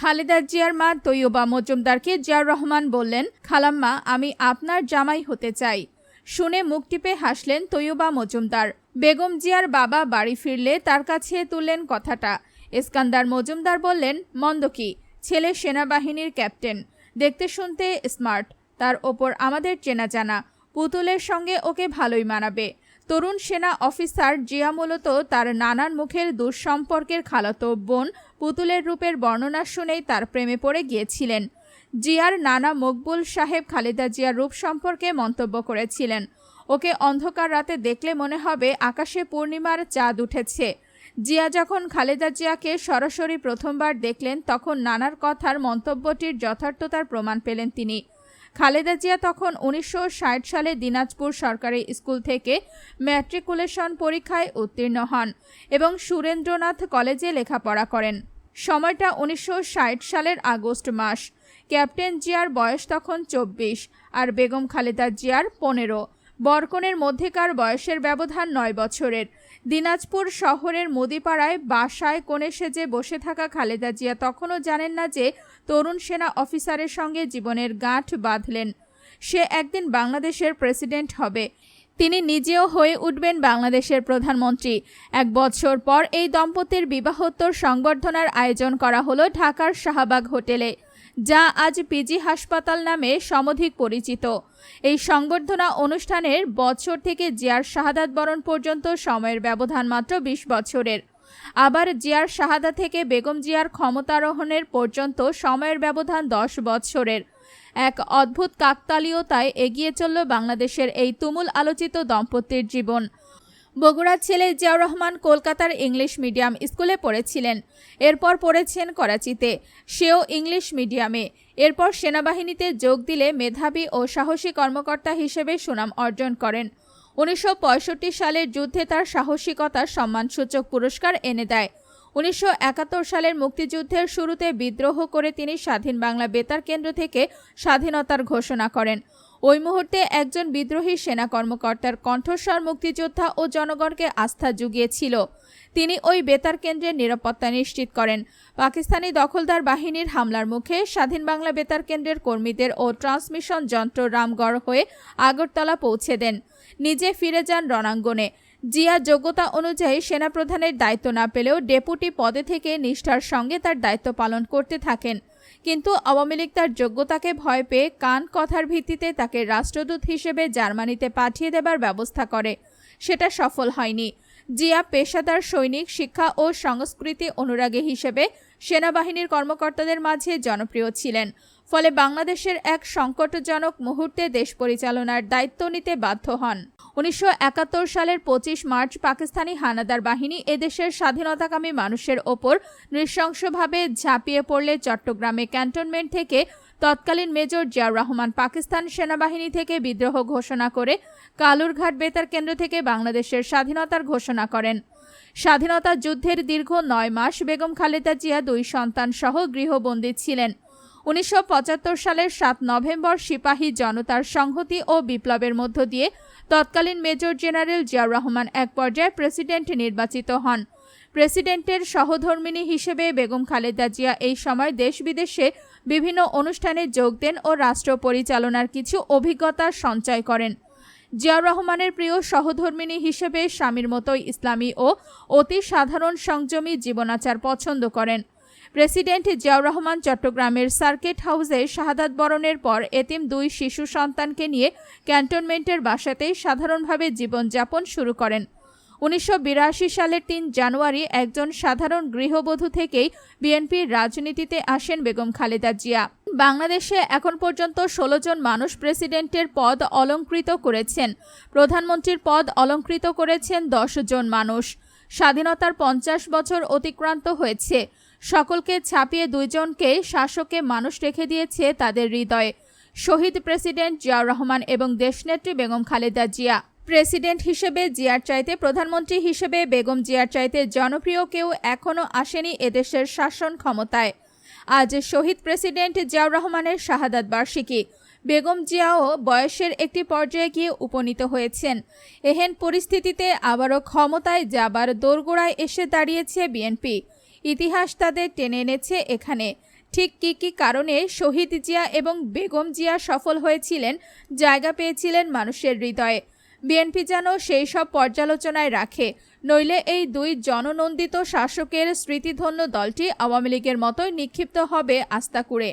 খালেদা জিয়ার মা তৈয়বা মজুমদারকে জিয়াউর রহমান বললেন, খালাম্মা, আমি আপনার জামাই হতে চাই। শুনে মুখ টিপে হাসলেন তৈয়বা মজুমদার। বেগম জিয়ার বাবা বাড়ি ফিরলে তার কাছে তুললেন কথাটা। ইস্কান্দার মজুমদার বললেন, মন্দ কি? ছেলে সেনাবাহিনীর ক্যাপ্টেন। দেখতে শুনতে স্মার্ট। তার ওপর আমাদের চেনা জানা। পুতুলের সঙ্গে ওকে ভালোই মানাবে। তরুণ সেনা অফিসার জিয়া মূলত তার নানার মুখের দুঃসম্পর্কের খালাতো বোন পুতুলের রূপের বর্ণনা শুনেই তার প্রেমে পড়ে গিয়েছিলেন। জিয়ার নানা মকবুল সাহেব খালেদা জিয়ার রূপ সম্পর্কে মন্তব্য করেছিলেন। ওকে অন্ধকার রাতে দেখলে মনে হবে আকাশে পূর্ণিমার চাঁদ উঠেছে। জিয়া যখন খালেদা জিয়াকে সরাসরি প্রথমবার দেখলেন, তখন নানার কথার মন্তব্যটির যথার্থতার প্রমাণ পেলেন তিনি। খালেদা জিয়া তখন উনিশশো ষাট সালে দিনাজপুর সরকারি স্কুল থেকে ম্যাট্রিকুলেশন পরীক্ষায় উত্তীর্ণ হন এবং সুরেন্দ্রনাথ কলেজে লেখাপড়া করেন। সময়টা উনিশশো ষাট সালের আগস্ট মাস। ক্যাপ্টেন জিয়ার বয়স তখন চব্বিশ আর বেগম খালেদা জিয়ার পনেরো। বরকনের মধ্যেকার বয়সের ব্যবধান নয় বছরের। দিনাজপুর শহরের মুদিপাড়ায় বাসায় কোণে সেজে বসে থাকা খালেদা জিয়া তখনও জানেন না যে তরুণ সেনা অফিসারের সঙ্গে জীবনের গাঁঠ বাঁধলেন। সে একদিন বাংলাদেশের প্রেসিডেন্ট হবে। তিনি নিজেও হয়ে উঠবেন বাংলাদেশের প্রধানমন্ত্রী। এক বছর পর এই দম্পতির বিবাহোত্তর সংবর্ধনার আয়োজন করা হলো ঢাকার শাহবাগ হোটেলে। যা আজ পিজি হাসপাতাল নামে সমধিক পরিচিত। এই সংবর্ধনা অনুষ্ঠানের বছর থেকে জিয়ার শাহাদাত বরণ পর্যন্ত সময়ের ব্যবধান মাত্র বিশ বছরের। আবার জিয়ার শাহাদা থেকে বেগম জিয়ার ক্ষমতারোহণের পর্যন্ত সময়ের ব্যবধান দশ বছরের। এক অদ্ভুত কাকতালীয়তায় এগিয়ে চলল বাংলাদেশের এই তুমুল আলোচিত দম্পতির জীবন। বগুড়ার ছেলে জিয়াউর রহমান কলকাতার ইংলিশ মিডিয়াম স্কুলে পড়েছিলেন। এরপর পড়েছেন করাচিতে। সেও ইংলিশ মিডিয়ামে। এরপর সেনাবাহিনীতে যোগ দিলে মেধাবী ও সাহসী কর্মকর্তা হিসেবে সুনাম অর্জন করেন। উনিশশো পঁয়ষট্টি সালের যুদ্ধে তার সাহসিকতার সম্মানসূচক পুরস্কার এনে দেয়। উনিশশো একাত্তর সালের মুক্তিযুদ্ধের শুরুতে বিদ্রোহ করে তিনি স্বাধীন বাংলা বেতার কেন্দ্র থেকে স্বাধীনতার ঘোষণা করেন। ওই মুহূর্তে একজন বিদ্রোহী সেনা কর্মকর্তার কণ্ঠস্বর মুক্তিযোদ্ধা ও জনগণকে আস্থা জুগিয়েছিল। তিনি ওই বেতার কেন্দ্রের নিরাপত্তা নিশ্চিত করেন। পাকিস্তানি দখলদার বাহিনীর হামলার মুখে স্বাধীন বাংলা বেতার কেন্দ্রের কর্মীদের ও ট্রান্সমিশন যন্ত্র রামগড় হয়ে আগরতলা পৌঁছে দেন। নিজে ফিরে যান রণাঙ্গনে। জিয়া যোগ্যতা অনুযায়ী সেনাপ্রধানের দায়িত্ব না পেলেও ডেপুটি পদে থেকে নিষ্ঠার সঙ্গে তার দায়িত্ব পালন করতে থাকেন। কিন্তু আওয়ামী লীগ তার যোগ্যতাকে ভয় পেয়ে কান কথার ভিত্তিতে তাকে রাষ্ট্রদূত হিসেবে জার্মানিতে পাঠিয়ে দেবার ব্যবস্থা করে। সেটা সফল হয়নি। জিয়া পেশাদার সৈনিক, শিক্ষা ও সংস্কৃতি অনুরাগী হিসেবে সেনাবাহিনীর কর্মকর্তাদের মাঝে জনপ্রিয় ছিলেন। ফলে বাংলাদেশের এক সংকটজনক মুহূর্তে দেশ পরিচালনার দায়িত্ব নিতে বাধ্য হন। উনিশশো একাত্তর সালের পঁচিশ মার্চ পাকিস্তানি হানাদার বাহিনী এদেশের স্বাধীনতাকামী মানুষের ওপর নৃশংসভাবে ঝাঁপিয়ে পড়লে চট্টগ্রামে ক্যান্টনমেন্ট থেকে তৎকালীন মেজর জিয়াউর রহমান পাকিস্তান সেনাবাহিনী থেকে বিদ্রোহ ঘোষণা করে কালুরঘাট বেতার কেন্দ্র থেকে বাংলাদেশের স্বাধীনতার ঘোষণা করেন। স্বাধীনতা যুদ্ধের দীর্ঘ নয় মাস বেগম খালেদা জিয়া দুই সন্তান সহ গৃহবন্দী ছিলেন। উনিশশো পঁচাত্তর সালের সাত নভেম্বর সিপাহী জনতার সংহতি ও বিপ্লবের মধ্য দিয়ে তৎকালীন মেজর জেনারেল জিয়াউর রহমান এক পর্যায়ে প্রেসিডেন্ট নির্বাচিত হন। প্রেসিডেন্টের সহধর্মিনী হিসেবে বেগম খালেদা জিয়া এই সময় দেশ বিদেশে বিভিন্ন অনুষ্ঠানে যোগ দেন ও রাষ্ট্র পরিচালনার কিছু অভিজ্ঞতা সঞ্চয় করেন। জিয়াউর রহমানের প্রিয় সহধর্মিনী হিসেবে স্বামীর মতোই ইসলামী ও অতি সাধারণ সংযমী জীবনাচার পছন্দ করেন। প্রেসিডেন্ট জিয়াউর রহমান চট্টগ্রামের সার্কিট হাউসে শাহাদাত বরণের পর এতিম দুই শিশু সন্তানকে নিয়ে ক্যান্টনমেন্টের বাসাতেই সাধারণভাবে জীবনযাপন শুরু করেন। উনিশশো বিরাশি সালের তিন জানুয়ারি একজন সাধারণ গৃহবধূ থেকেই বিএনপির রাজনীতিতে আসেন বেগম খালেদা জিয়া। বাংলাদেশে এখন পর্যন্ত ষোলো জন মানুষ প্রেসিডেন্টের পদ অলঙ্কৃত করেছেন। প্রধানমন্ত্রীর পদ অলঙ্কৃত করেছেন দশ জন মানুষ। স্বাধীনতার পঞ্চাশ বছর অতিক্রান্ত হয়েছে। সকলকে ছাপিয়ে দুইজনকে শাসককে মানুষ রেখে দিয়েছে তাদের হৃদয়ে। শহীদ প্রেসিডেন্ট জিয়াউর রহমান এবং দেশনেত্রী বেগম খালেদা জিয়া। প্রেসিডেন্ট হিসেবে জিয়ার চাইতে, প্রধানমন্ত্রী হিসেবে বেগম জিয়ার চাইতে জনপ্রিয় কেউ এখনও আসেনি এদেশের শাসন ক্ষমতায়। আজ শহীদ প্রেসিডেন্ট জিয়াউর রহমানের শাহাদাত বার্ষিকী। বেগম জিয়াও বয়সের একটি পর্যায়ে গিয়ে উপনীত হয়েছেন। এহেন পরিস্থিতিতে আবারও ক্ষমতায় যাবার দোরগোড়ায় এসে দাঁড়িয়েছে বিএনপি। ইতিহাস তাদের টেনে এনেছে এখানে। ঠিক কী কী কারণে শহীদ জিয়া এবং বেগম জিয়া সফল হয়েছিলেন, জায়গা পেয়েছিলেন মানুষের হৃদয়ে। বিএনপি যেন সেই সব পর্যালোচনায় রাখে, নইলে এই দুই জননন্দিত শাসকের স্মৃতিধন্য দলটি আওয়ামী লীগের মতোই নিক্ষিপ্ত হবে আস্তাকুড়ে